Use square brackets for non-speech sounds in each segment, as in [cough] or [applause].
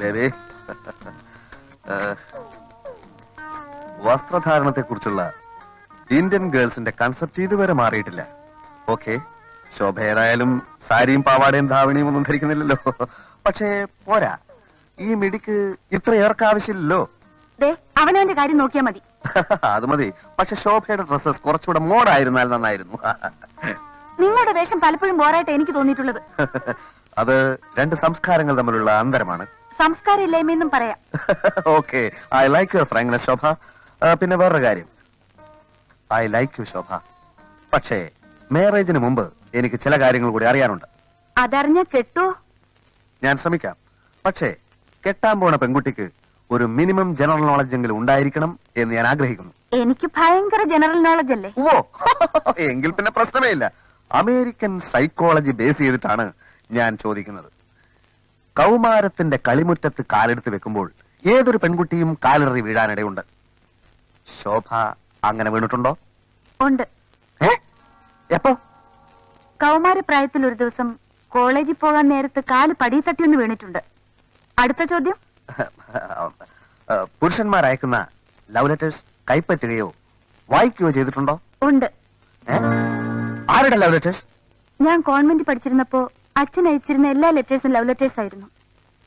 Baby വസ്ത്രധാരണത്തെ കുറിച്ചുള്ള Indian ഗേൾസിന്റെ concept ഇതുവരെ മാറിയിട്ടില്ല. ഓക്കെ ശോഭേടായാലും സാരിയും പാവാടയും ധാവണിയും ഒന്നും ധരിക്കുന്നില്ലല്ലോ. പക്ഷേ പോരാ. ഈ മിടിക്ക് ഇത്രയേർക്ക് ആവശ്യമില്ലല്ലോ. അവനവന്റെ കാര്യം നോക്കിയാ മതി. [laughs] അത് മതി. പക്ഷെ ശോഭയുടെ ഡ്രസ്സസ് കുറച്ചുകൂടെ മോഡായിരുന്നാൽ നന്നായിരുന്നു. നിങ്ങളുടെ വേഷം പലപ്പോഴും ബോറായിട്ട് എനിക്ക് തോന്നിയിട്ടുള്ളത്. [laughs] അത് രണ്ട് സംസ്കാരങ്ങൾ തമ്മിലുള്ള അന്തരമാണ്. സംസ്കാരം ഇല്ലായ്മയെന്നും പറയാം okay I like your frankness Shobha പിന്നെ വേറൊരു കാര്യം. ഐ ലൈക്ക് യു ശോഭ പക്ഷേ മാരേജിന് മുമ്പ് എനിക്ക് ചില കാര്യങ്ങൾ കൂടി അറിയാനുണ്ട്. അതറിഞ്ഞ കെട്ടോ? ഞാൻ ശ്രമിക്കാം. പക്ഷേ കെട്ടാൻ പോണ പെൺകുട്ടിക്ക് ഒരു മിനിമം ജനറൽ നോളജ് എങ്കിലും ഉണ്ടായിരിക്കണം എന്ന് ഞാൻ ആഗ്രഹിക്കുന്നു. എനിക്ക് ഭയങ്കര ജനറൽ നോളജ് അല്ലേ? ഓ [laughs] എങ്കിൽ പിന്നെ പ്രശ്നമേ ഇല്ല. അമേരിക്കൻ സൈക്കോളജി ബേസ് ചെയ്തിട്ടാണ് ഞാൻ ചോദിക്കുന്നത്. കൗമാരത്തിന്റെ കളിമുറ്റത്ത് കാലെടുത്ത് വെക്കുമ്പോൾ ഏതൊരു പെൺകുട്ടിയും കാലിറി വീഴാനിടയുണ്ട്. ശോഭ അങ്ങനെ വീണിട്ടുണ്ടോ? ഉണ്ട്. ഏ? എപ്പോ? കൗമാരപ്രായത്തിൽ ഒരു ദിവസം കോളേജിൽ പോകാൻ നേരത്ത് കാൽ പടി തട്ടിയൊന്ന് വീണിട്ടുണ്ട്. അടുത്ത ചോദ്യം? പുരുഷന്മാർ അയക്കുന്ന ലവ് ലെറ്റേഴ്സ് കൈപ്പറ്റുകയോ വായിക്കുകയോ ചെയ്തിട്ടുണ്ടോ? ഉണ്ട്. ആരുടെ ലവ് ലെറ്റേഴ്സ്? ഞാൻ കോൺവെന്റ് പഠിച്ചിരുന്നപ്പോ അച്ഛൻ അയച്ചിരുന്ന എല്ലാ ലെറ്റേഴ്സും ലവ് ലെറ്റേഴ്സ് ആയിരുന്നു.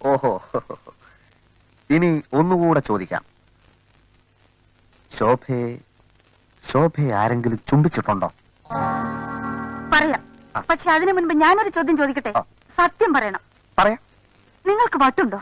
ഓഹോ. ഇനി ഒന്നുകൂടെ ചോദിക്കാം. ശോഭയെ ശോഭയെ ആരെങ്കിലും ചുംബിച്ചിട്ടുണ്ടോ? പറയാം. പക്ഷെ അതിനു മുൻപ് ഞാനൊരു ചോദ്യം ചോദിക്കട്ടെ? ആ. സത്യം പറയണം. പറയാം. നിങ്ങൾക്ക് വട്ടുണ്ടോ?